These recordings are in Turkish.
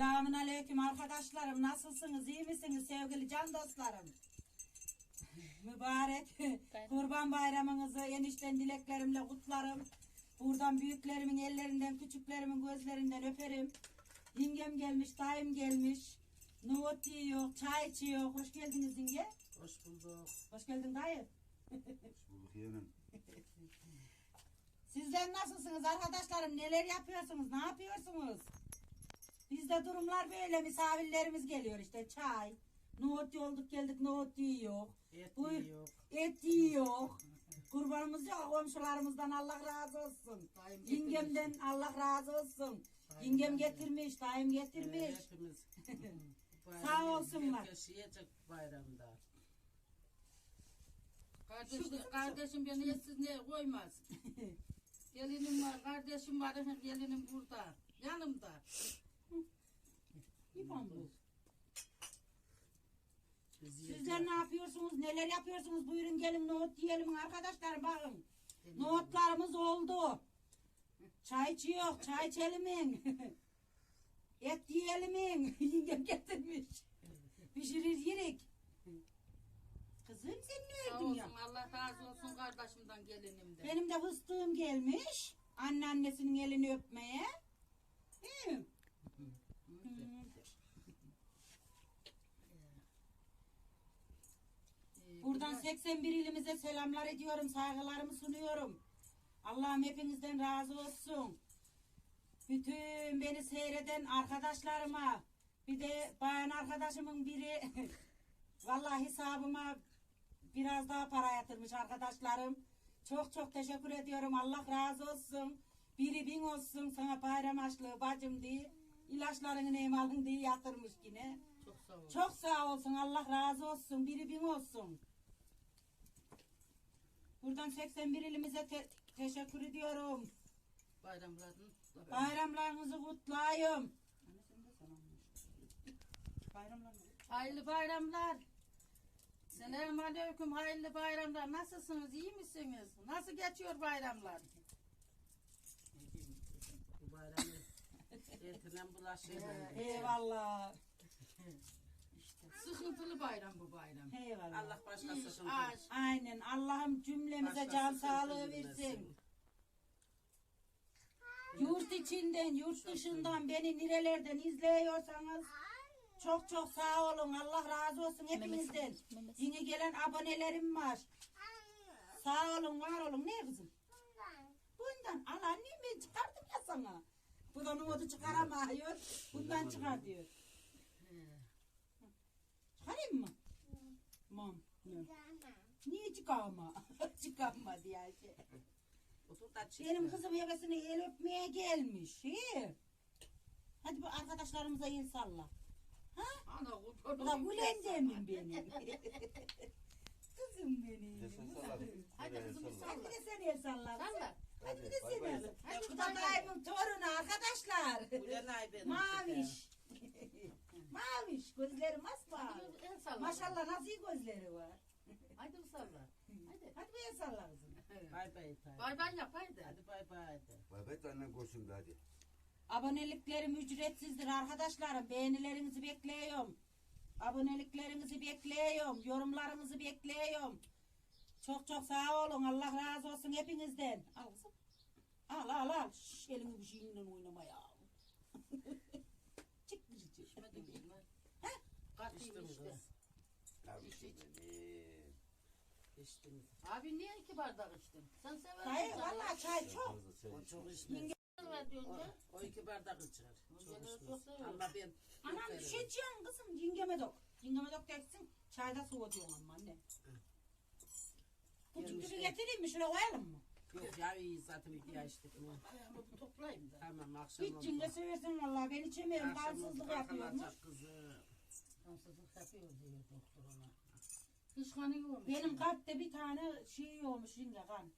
Selamun aleyküm arkadaşlarım. Nasılsınız? iyi misiniz sevgili can dostlarım? Mübarek kurban bayramınızı enişten dileklerimle kutlarım. Buradan büyüklerimin ellerinden, küçüklerimin gözlerinden öperim. Yengem gelmiş, dayım gelmiş. Nohut yiyor, çay içiyor. Hoş geldiniz yenge. Hoş bulduk. Hoş geldin dayı. Bulduk yeğenim. Sizler nasılsınız arkadaşlarım? Neler yapıyorsunuz? Ne yapıyorsunuz? Bizde durumlar böyle. Misafirlerimiz geliyor işte. Çay. Nohut yolduk geldik nohut yiyor. Et Bu- yiyor. Et yiyor. Kurbanımız yok. Komşularımızdan Allah razı olsun. Dayım Yengemden Allah razı olsun. Dayım Yengem getirmiş. getirmiş, dayım getirmiş. Hepimiz. Sağ olsunlar. Herkes yiyecek bayramda. Kardeşim, kardeşim beni etsiz ne koymaz. Gelinim var, kardeşim var, gelinim burada. Yanımda. Bu. Sizler ne yapıyorsunuz? Neler yapıyorsunuz? Buyurun gelin nohut yiyelim arkadaşlar bakın. Nohutlarımız oldu. Çay içiyor, çay içelim. Et yiyelim. Yengem getirmiş. Pişirir yirik. Kızım sen ne ördün ya? Allah razı olsun kardeşimden gelinimden. Benim de fıstığım gelmiş. Anneannesinin elini öpmeye. Değil mi? Hmm. Ee, Buradan biraz- 81 ilimize selamlar ediyorum, saygılarımı sunuyorum. Allah'ım hepinizden razı olsun. Bütün beni seyreden arkadaşlarıma, bir de bayan arkadaşımın biri vallahi hesabıma biraz daha para yatırmış arkadaşlarım. Çok çok teşekkür ediyorum. Allah razı olsun. Biri bin olsun sana bayram açlığı bacım diye. ilaçlarını neyim alın diye yatırmış yine. Çok sağ. Çok sağ olsun. Allah razı olsun. Biri bin olsun. Buradan 81 ilimize te- teşekkür ediyorum. Bayramların. Bayramlarınızı kutlayayım. Bayramlarınızı Hayırlı bayramlar. Selamun aleyküm, hayırlı bayramlar. Nasılsınız, iyi misiniz? Nasıl geçiyor bayramlar? Bu bayramı etinden bulaşıyor. Eyvallah. Sıkıntılı bayram bu bayram. Eyvallah. Allah başkası İş, sıkıntı. Aynen. Allah'ım cümlemize Başkası can sıkıntı sağlığı bilmesin. versin. Yurt içinden, yurt dışından beni nerelerden izliyorsanız çok çok sağ olun. Allah razı olsun hepinizden. Yine gelen abonelerim var. Sağ olun, var olun. Ne kızım? Bundan. Al annem ben çıkardım ya sana. Bu da nohutu çıkaramıyor. Bundan çıkar diyor. Çıkarayım mı? Mam. Niye çıkarma? çıkarma diye şey. Otur da çık. Benim kızım hevesine el öpmeye gelmiş. He. Hadi bu arkadaşlarımıza el salla. Ha? Ana kurban olayım. Gülen demin benim. kızım benim. Desen. Hadi kızım, salla. Hadi bir de sen el salla. Salla. Hadi bir de Hadi, sen bay el bay. salla. Dayımın torunu arkadaşlar. Gülen ay benim. Maviş. Maviş. Gözleri masmavi. Hadi el salla. Maşallah nasıl iyi gözleri var. Hadi salla. Hadi. Hadi bir el salla kızım. Bay bay. Bay bay yap haydi. Hadi bay bay. de. Bay bay da annen koşsun da hadi. Aboneliklerim ücretsizdir arkadaşlarım. Beğenilerinizi bekliyorum. Aboneliklerinizi bekliyorum. Yorumlarınızı bekliyorum. Çok çok sağ olun. Allah razı olsun hepinizden. Al kızım. Al al al. Şş, elini bir şeyinden oynama ya. Çık kızıcık. İçmedi mi? Heh. Katıyım işte. Benim. İçtiniz. Abi niye iki bardak içtin? Sen sever Dayı valla çay çok. Fazla çay O çok içmez. Ver diyorsun O, ya. o iki bardak içer. Çok içmez. Ama ben Anam bir şey içiyorsun kızım. Yengeme dok. Yengeme dok dersin. Çayda soğutuyorsun ama anne. Bu Gelmiş tüpleri de. getireyim mi? Şuraya koyalım mı? Yok ya iyi zaten iki yaş içtik? Ayağımı bir toplayayım da. Tamam akşam Hiç oldu. cinge seversin vallahi. Ben içemiyorum. Akşam oldu, kızı. Kansızlık yapıyor diyor doktor kanı yok. Benim kalpte bir tane şey olmuş şimdi kan.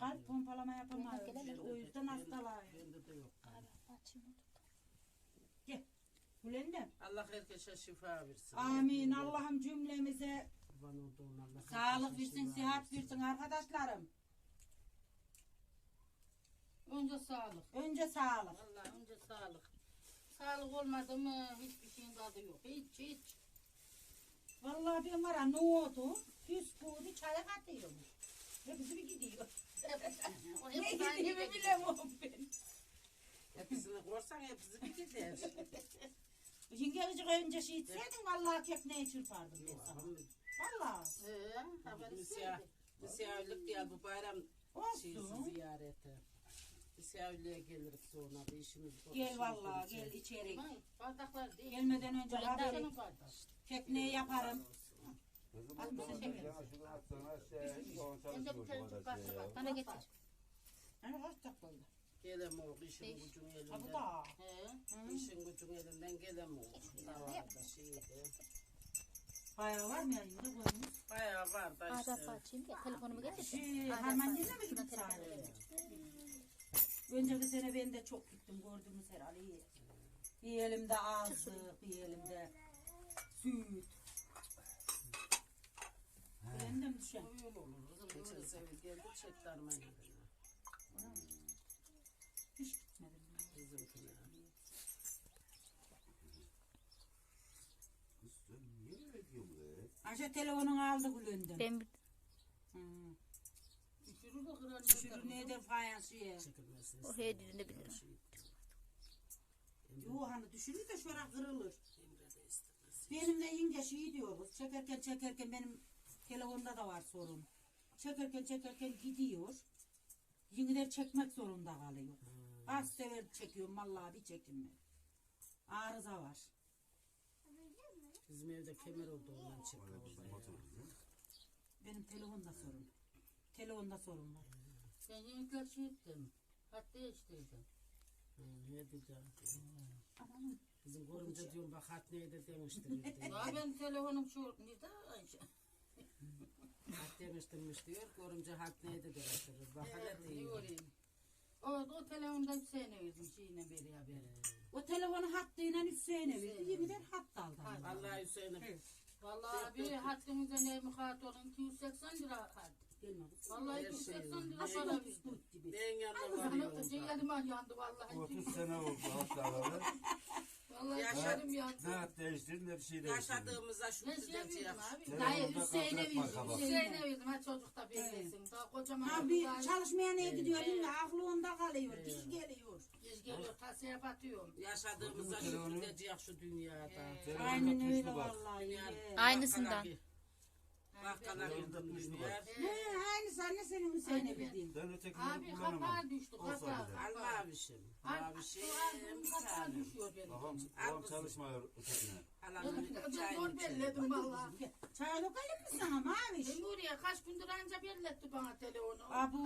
Kalp pompalama yapamıyor. O yüzden hastalayım. Bende de yok. Gel. Bülent'im. Allah herkese şifa versin. Amin. Allah'ım cümlemize sağlık versin, sıhhat versin arkadaşlarım. Önce sağlık. Önce sağlık. Allah önce sağlık. Sağlık olmadı mı hiçbir şeyin tadı yok. Hiç hiç. Vallahi ben var ya nohutu, bisküvi, çaya katıyormuş. Hepsi bir gidiyor. O Ne hep aynı gidiyor gibi. bilemiyorum ben. Hepsini korsan hepsi bir gider. Yengecik önce şey içseydin vallahi kekneyi çırpardım ben sana. Vallahi. Ee, haberi Misya, misafirlik diye bu bayram şeysi Olsun. ziyareti. Misafirliğe geliriz sonra bir işimiz var. Gel vallahi gel içeri. Bardaklar değil. Gelmeden önce haberi Bardakların bardağı. Kekneyi yaparım. Şey. On Ben de çalışmıyor bir tane şey var. ya. Bana getir. Hani kaç oldu? Gelem o işin gücün Ha bu elinden. da. He. İşin gücün elinden gelem o. Davarda şeydi. Bayağı var mı ya yine koymuş? Bayağı var da işte. açayım ya telefonumu getir. Şey, Şuna gittik telefonu sahile? getir. Önceki sene ben de çok gittim gördüğümüz herhalde iyi. Bir elimde ağzı, bir elimde süt. Beğendim düşen. Öyle olur. Kızım geçen sene geldi çek darmayı. Hiç gitmedim. Bizimkine. Kız sen niye öyle diyorsun be? Ayşe telefonunu aldı Gülünden. Ben Hı. Düşürür de kırar. Düşürür neyden fayansıya. Çekilmesini o hediyerini bilirim. Yo hani düşürür de şöyle kırılır. Emre de istemez. Benim de yenge şey diyoruz. Çekerken çekerken benim telefonda da var sorun. Çekerken çekerken gidiyor. Yengeler çekmek zorunda kalıyor. Az sever çekiyorum vallahi bir çekinme. Arıza var. Bizim evde kemer oldu ondan ya. Benim telefonda sorun. Telefonda sorun var. Ben yemekler şey ettim. Hat değiştirdim. Hı, Ne diyeceğim? Bizim görümce diyorum bak hat neydi demiştir. Ya ben telefonum şu nerede Ayşe? hat demiştirmiş diyor. Görümce hat neydi demiştir. Bak hele diyor. O, o telefonda sene verdim şeyine beraber. O telefonu hattıyla Hüseyin'e verdi. Yeniden hat aldı. Vallahi Hüseyin'e Vallahi bir hattımıza ne muhat olun 280 lira hat. Gelmedi. Vallahi Her 280 lira şey. para verdim. Tut gibi. ben yanına Sana varıyorum. ciğerim yandı vallahi. 30 sene oldu hastaları. Vallahi Yaşadım ciğerim yandı. Ne hat değiştirdin ne bir şey değiştirdin. Yaşadığımızda şu Ne şey verdim abi? Telefonda Dayı kalkmak Hüseyin'e verdim. kabak. Hüseyin'e verdim ha çocuk da bellesin. Daha kocaman çocuk çalışmaya Evet. gidiyor değil mi? Aklı onda kalıyor. Diş geliyor. Geç geliyor kasaya batıyorum. Yaşadığımızda şu Telefonu. düzenci şu dünyada. Telefonda Aynen öyle bak. vallahi. Ye. Aynısından. Telefonda tuşlu dünya. bak. Ne aynı anne senin Hüseyin'e bildiğin. Ben ötekini Abi kullanamam. kapağı düştü kapağı. bile. Al mavişim. Mavişim bir Kapağı düşüyor benim. Babam, babam çalışmıyor ötekine. Alanın Zor belledim valla. Çay mi sana maviş? Ben buraya kaç gündür anca belletti bana telefonu. Abu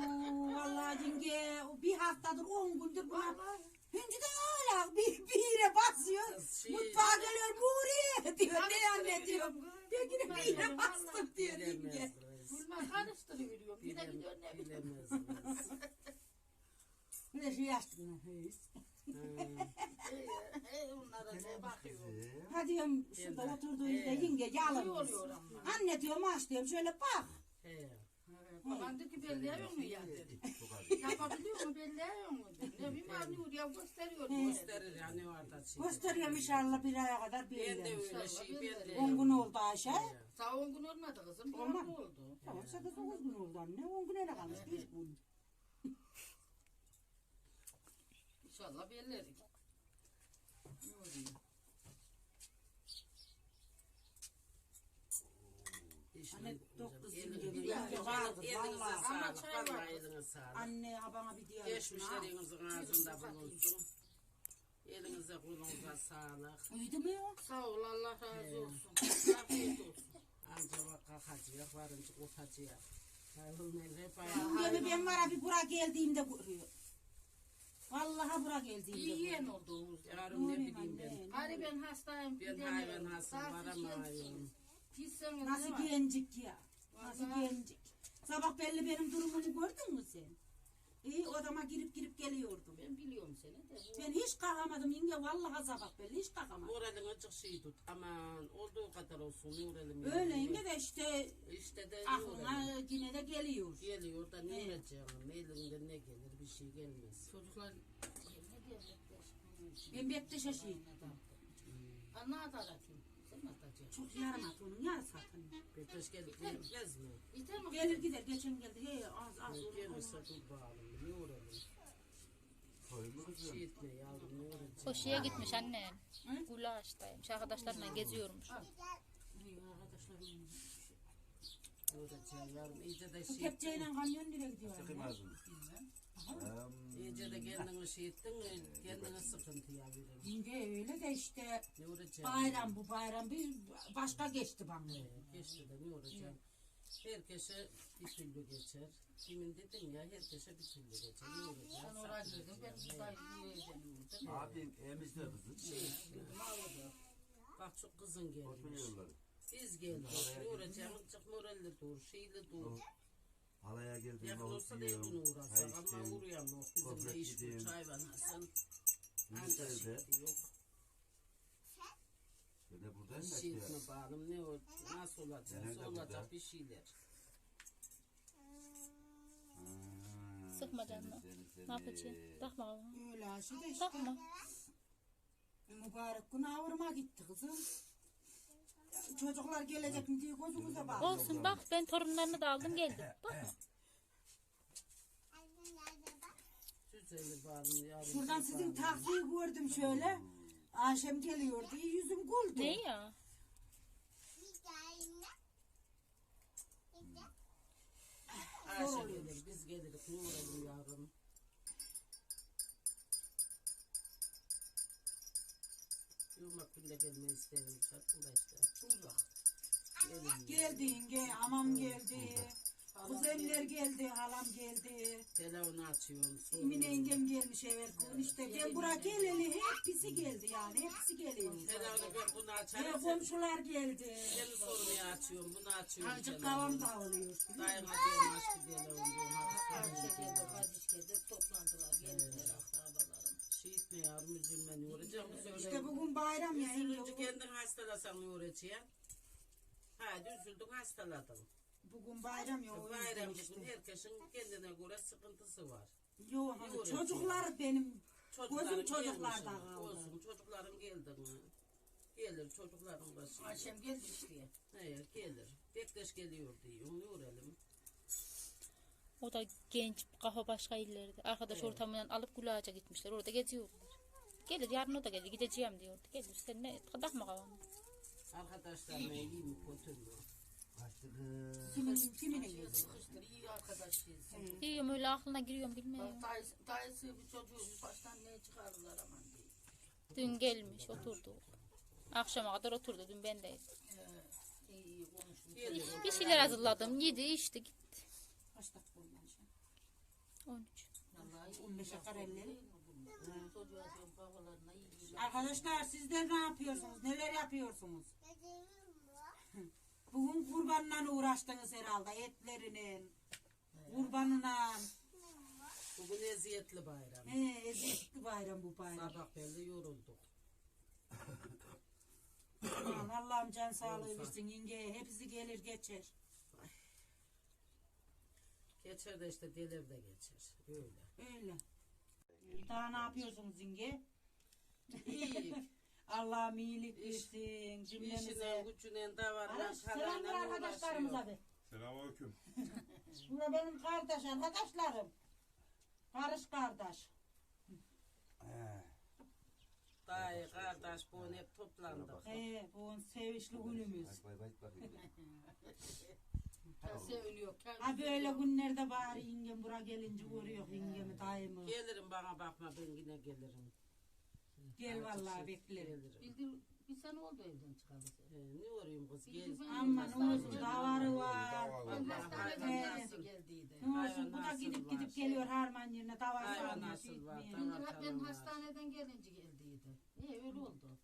vallahi yenge bir haftadır on gündür buna. Vallahi. Hinci de öyle bir, bir yere basıyor. Şey- Mutfağa geliyor buraya diyor. Ne anne diyor. Diyor yine bir yere bastık diyor yenge. Gülme karıştırıveriyorum. Bir de gidiyor ne bileyim. Bir de şey açtı onlara ne bakıyor. Ha diyorum şurada Yenge. oturduğu yerde He. yenge yalın. oluyor ama? Anne diyorum aç diyorum şöyle bak. He. Baban dedi ki belleyiyor mu ya dedi. Yapabiliyor mu belleyiyor mu dedi. Ne bileyim abi oraya gösteriyor. Gösterir ya ne var da şey. Gösteriyorum inşallah bir aya kadar bir Ben de öyle şey de. 10 gün oldu Ayşe. Sağ on gün olmadı kızım. Bir hafta oldu. Tamam 8 9 gün oldu anne. 10 güne de kalmış. Bir gün. İnşallah bellerik. Ne oluyor? Anne, dokuz. Anne bana bir diyor. Geçmişlerinizin ağzında bulunsun. Elinize kolunuza sağlık. Uyudu mu yok? Sağ ol Allah razı olsun. Afiyet olsun. Anca bak kalkacak, varınca ayağım. Gemi ben var abi bura geldiğimde görüyor. Vallahi bura geldiğimde İyi yiyen görüyor. olduğumuzda. Yarın ne bileyim ben. Hani ben hastayım. Ben gidemiyorum. hayvan hastası Sağ varamıyorum. Gitseniz Nasıl gencik ya. Nasıl Vallahi. gencik. Sabah belli benim durumumu gördün mü sen? İyi odama girip girip geliyordum. Ben biliyorum seni de. Ben hiç kalkamadım yenge vallahi sabah belli hiç kalkamadım. Moralin açık şey tut. Aman olduğu kadar olsun Nurel'im. Öyle yenge de işte İşte de aklına yine de geliyor. Geliyor da ne edeceğim? Elinden ne gelir bir şey gelmez. Çocuklar ne diyecekler? Ben bekleşe şey. Anne atacaksın. Sen Çok yarım at onun yarısı atın. Beteş gelip gelmez mi? İter mi? Gelir gider geçen geldi. He az az olur. Gelirse dur bağlı. Ne uğralım? Şey etme yavrum ne uğrayacağım? Koşuya gitmiş annem. Ulaştaymış. Arkadaşlarla geziyormuş. Hey, arkadaşlarım. Ne uğrayacağım yavrum? İyice de Bu şey kepçeyle kamyon nereye gidiyor? Anne? Ağzını. İyice de kendini şey ettin? Kendine sıkıntıya verir. Yenge öyle de işte Ne uğrayacağım? bayram bu bayram bir başka geçti bana. Geçti de ne uğrayacağım? Herkese bir türlü geçer. Kimin dedin ya herkese bir türlü geçer. Ne Sen uğrayacağım? oraya girdin. Ben buradayım. Niye gidelim? Abim emizde kızım. Bak çok kızın gelmiş. Oturuyorlar. Biz geldik. Ne uğrayacağım? Çok moralli dur, şeyli dur. Halaya geldim. Yakın olsa da yakın uğrasak ama uğrayan yok. Bizim de Gofret iş bu yediğim. çay var nasıl? Bizde de. Yok. Ben de buradayım da Şey işte. etme bağım ne o nasıl olacak? Nerede Nasıl olacak burada? bir şeyler. Ha, Sıkma seni, canını. seni, seni. Ne yapacaksın? Takma kafana. Öyle aşı da işte. Takma. Mübarek gün avurma gitti kızım. Çocuklar gelecek mi diye gözümüze bak. Olsun bak ben torunlarını da aldım geldim. Bakma. Şuradan sizin taksiyi gördüm şöyle. Ayşem geliyor diye yüzüm güldü. Ne ya? Günde gelmeyi isterim. Çarpın da işte. Uzak. Gelin. Geldi yenge, amam geldi. Kuzenler geldi, halam geldi. Telefonu açıyorum. Emine soruyorum. yengem gelmiş evet. İşte ben buraya geleli hepsi geldi yani. Hepsi geliyor. Telefonu ben bunu açarım. komşular geldi. Seni sormaya açıyorum. Bunu açıyorum. Azıcık telefonu. kavam dağılıyor. Dayıma diyorum Yavrum üzülme ne uğrayacağım. Söyle. İşte bugün bayram ya. Üzülünce kendin hastalasan ne uğrayacaksın? Hadi üzüldün hastaladın. Bugün bayram ya. o yüzden Bayram işte. herkesin kendine göre sıkıntısı var. Yok Ne hani uğraşıyor? çocuklar benim Çocukların Gözüm çocuklarda gelmiş. kaldı. Olsun çocukların geldi mi? Gelir çocukların şey. Ayşem geldi işte. Hayır gelir. Bekleş geliyor diyor. Ne uğrayalım? O da genç kafa başka illerde. Arkadaş ortamından alıp Gulağaç'a gitmişler. Orada geziyorlar. Gelir yarın o da gelir. Gideceğim diyordu. Gelir sen ne takma kafana. Arkadaşlarına iyi mi kötü mü? Kimine geldi. Sıkıştır. iyi arkadaş değilsin. Diyorum öyle aklına giriyorum bilmiyorum. Dayısı, bir çocuğu baştan ne çıkardılar aman diye. Dün gelmiş oturdu. Akşama kadar oturdu. Dün ben de Ee, bir şeyler hazırladım. Yedi içti gitti. Kaç dakika oldu Ayşe? 13. Vallahi iyi 15'e kadar elleri. Çocuğa diyorum babalarına iyi iyi. Arkadaşlar sizler ne yapıyorsunuz? Neler yapıyorsunuz? Bugün kurbanla uğraştınız herhalde etlerinin. Kurbanına. Bugün eziyetli bayram. He, ezikli bayram bu bayram. Sabah belli yorulduk. Aman Allah'ım can sağlığı versin yenge. Hepsi gelir geçer. Geçer de işte delir de geçer. Öyle. Öyle. Daha ne yapıyorsunuz yenge? İyi. Allah'ım iyilik İş- versin İşine, cümlemize. gücüne, davarına, Arkadaş, Selamlar kalayla arkadaşlarımıza uğraşıyor. Selamünaleyküm. Bura benim kardeş arkadaşlarım. Karış kardeş. Dayı, kardeş, bu hep toplandık. He, bu sevişli günümüz. Bay bay. Seviniyor. kendi Ha böyle günlerde bari yengem bura gelince görüyor yengemi dayımı. Gelirim bana bakma ben yine gelirim. Gel vallahi beklerim. Bildir, bir sene oldu evden çıkalı. Ee, ne arıyorum kız gel. Aman olsun davarı var. Ben hastaneden nasıl geldiydi. Ne olsun bu da gidip var? gidip geliyor harman yerine davar Hayvan sarmıyor. nasıl var? Tamam. Ben, hastaneden gelince geldiydi. Niye öyle oldu?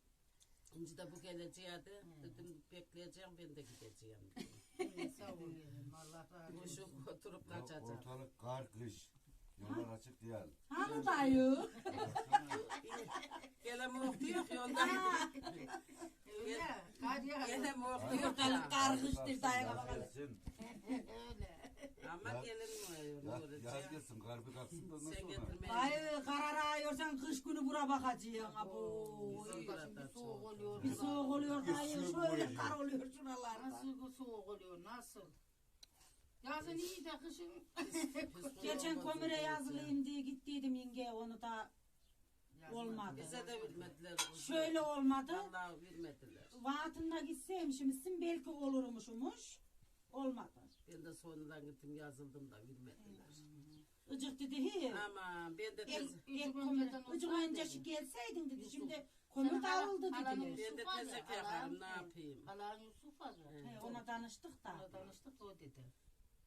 Şimdi de bu geleceğe de dedim bekleyeceğim ben de gideceğim. Sağ ol yeğenim. Allah razı olsun. Boşu oturup kaçacak. Ortalık kar kış. Yollar açık değil. Hani dayı? Gele mi okuyor yolda? Öyle. Kar yağıyor. Gele mi okuyor Ortalık da? kargıştır dayı. Öyle. Ama Ya- gelin mi Ya-? Yaz gelsin. Kar bir kalksın da ondan Sen sonra. getirmeyin. Dayı karar ağıyorsan kış günü bura bakacaksın abo. Çok. soğuk oluyor. Bir soğuk oluyor soğuk şöyle oluyor. kar oluyor şuralarda. Nasıl soğuk oluyor nasıl? Yazın iyi de kışın. Geçen kömüre yazılayım diye gittiydim yenge onu da olmadı. Bize de vermediler. Şöyle olmadı. Vallahi vermediler. Vaatına gitseymişimizsin belki olurmuşumuş. Olmadı. Ben de sonradan gittim yazıldım da vermediler. Icık dedi hi. Ama ben de tez, el Icık kömür. önceden Icık olsaydı. önceki gelseydin dedi. Yusuf. Şimdi kömür dağıldı dedi. ben de tezek yakarım ne yapayım. Halan Yusuf var. He, ona danıştık da. Ona danıştık o dedi.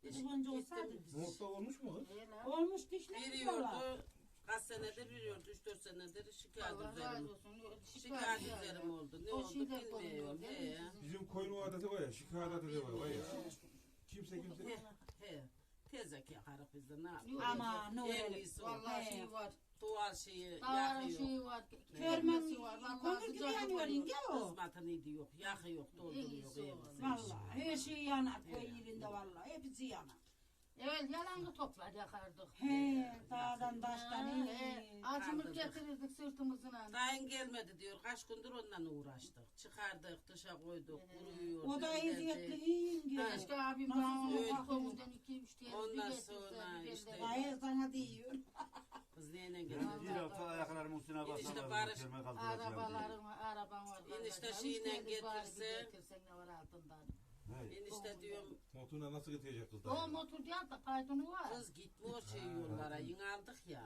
Önce Gittim. olsaydı. Nohutta olmuş mu kız? Olmuş valla. Veriyordu. Kaç senedir veriyordu. 3-4 senedir şikayet Allah razı üzerim. olsun. Şikayet üzerim oldu. Ne O oldu bilmiyorum. He değil mi ya. sizin? Bizim koyun adeti var ya, şikayet adeti var, var ya. Kimse kimse. He. He. Tezek yakarık biz de ne yapalım. Ama ne En öyle. iyisi o. Vallahi şey var. Duvar şeyi Davarın yakıyor. şeyi var. Körmen var. Vallahi kömür gibi sıcak yanıyor oluyor. yenge o. Kızmatın idi yok. Yakıyor. Dolduruyor. iyisi o. evimizi. Valla her şey yanar köy yerinde valla. Hepsi yanar. Evet yalanı toplar yakardık. He dağdan taştan Ha, iyi. he. Acımız Kaldırdık. getirirdik sırtımızına. Dayın gelmedi diyor. Kaç gündür onunla uğraştık. Çıkardık, dışa koyduk, kuruyor. O da eziyetli iyi yenge. Keşke abim bana öyle? onu komünden iki üç diye Ondan bir getirse, sonra bir işte-. Hayır sana diyor. Kız Bir geldi? hafta ayaklarımın üstüne İnişte basarlar. barış-. Arabaların araban var. Kardeşler. şeyine bir getirse- getirsen ne var altından. Enişte diyorum, Motoruna nasıl getirecek kız O motor değil de kaydını var. kız gitmiyor şey yollara. Yine aldık ya.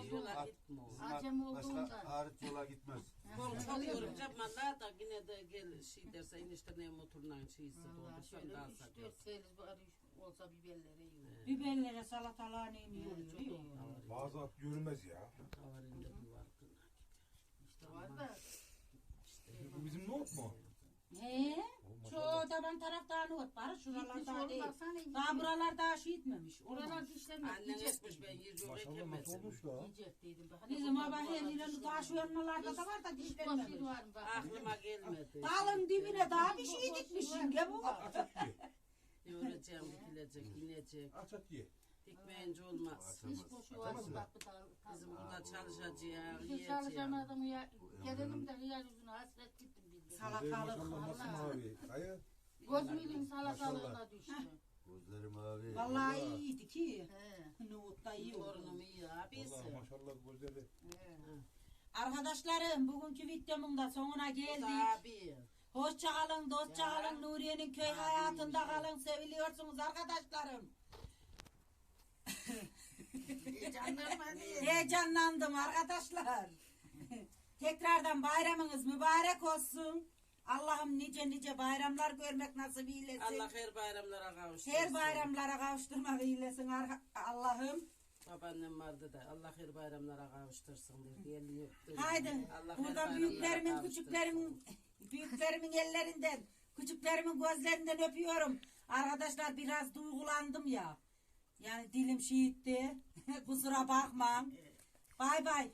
Oldu. yola gitmiyor. Acem başka olduğunda. hariç yola gitmez. Korkuyorum yapmalar da yine de gel şey derse enişte ne motorla şeysi doldu. şöyle üç dört seliz bari olsa biberleri yiyor. Biberlere salatalığa ne yiyor? Çok. Bazı at görünmez ya. Havarinde bir var kına. İşte var da. Bu bizim nohut mu? He? Şu taban tarafta not var. Şuralar Gitmiş daha oğlum değil. baksana. Daha buralar daha şey etmemiş. Oralar Olmamış. dişlenmek Annen etmiş ben yok Maşallah nasıl ekemezsin. olmuş da. Yiyecek dedim. Hani Bizim baba her buralar yılın dişlenmek. taş yanmalarda da var da Boş bir dişlenmemiş. var mı bak. Aklıma gelmedi. Dağın dibine daha bir şey dikmiş yenge bu. Yoracağım, dikilecek, inecek. Aç at ye. Dikmeyince olmaz. Hiç boşu var mı bak bu da. Bizim burada çalışacağız, Hiç yiyeceğiz. çalışamadım ya. Gelelim de hıyar yüzüne hasret gittim bildim. Salatalık. Maşallah nasıl mavi. Dayı. Gözümün salatalığına düştü. Gözlerim abi. Vallahi iyiydi ki. He. Nohut da iyi oldu. Torunum iyi Allah abisi. maşallah gözleri. he. Arkadaşlarım bugünkü videomun da sonuna geldik. abi. Hoşça kalın, dostça kalın. Nuriye'nin köy hayatında kalın. Seviliyorsunuz arkadaşlarım. Heyecanlandım arkadaşlar. Tekrardan bayramınız mübarek olsun. Allah'ım nice nice bayramlar görmek nasip eylesin. Allah her bayramlara kavuştursun. Her bayramlara kavuşturmak eylesin Allah'ım. Babaannem vardı da Allah her bayramlara kavuştursun dedi. Haydi Allah buradan büyüklerimin, küçüklerimin, büyüklerimin ellerinden, küçüklerimin gözlerinden öpüyorum. Arkadaşlar biraz duygulandım ya. Yani dilim şiitti. Kusura bakma. Bay bay.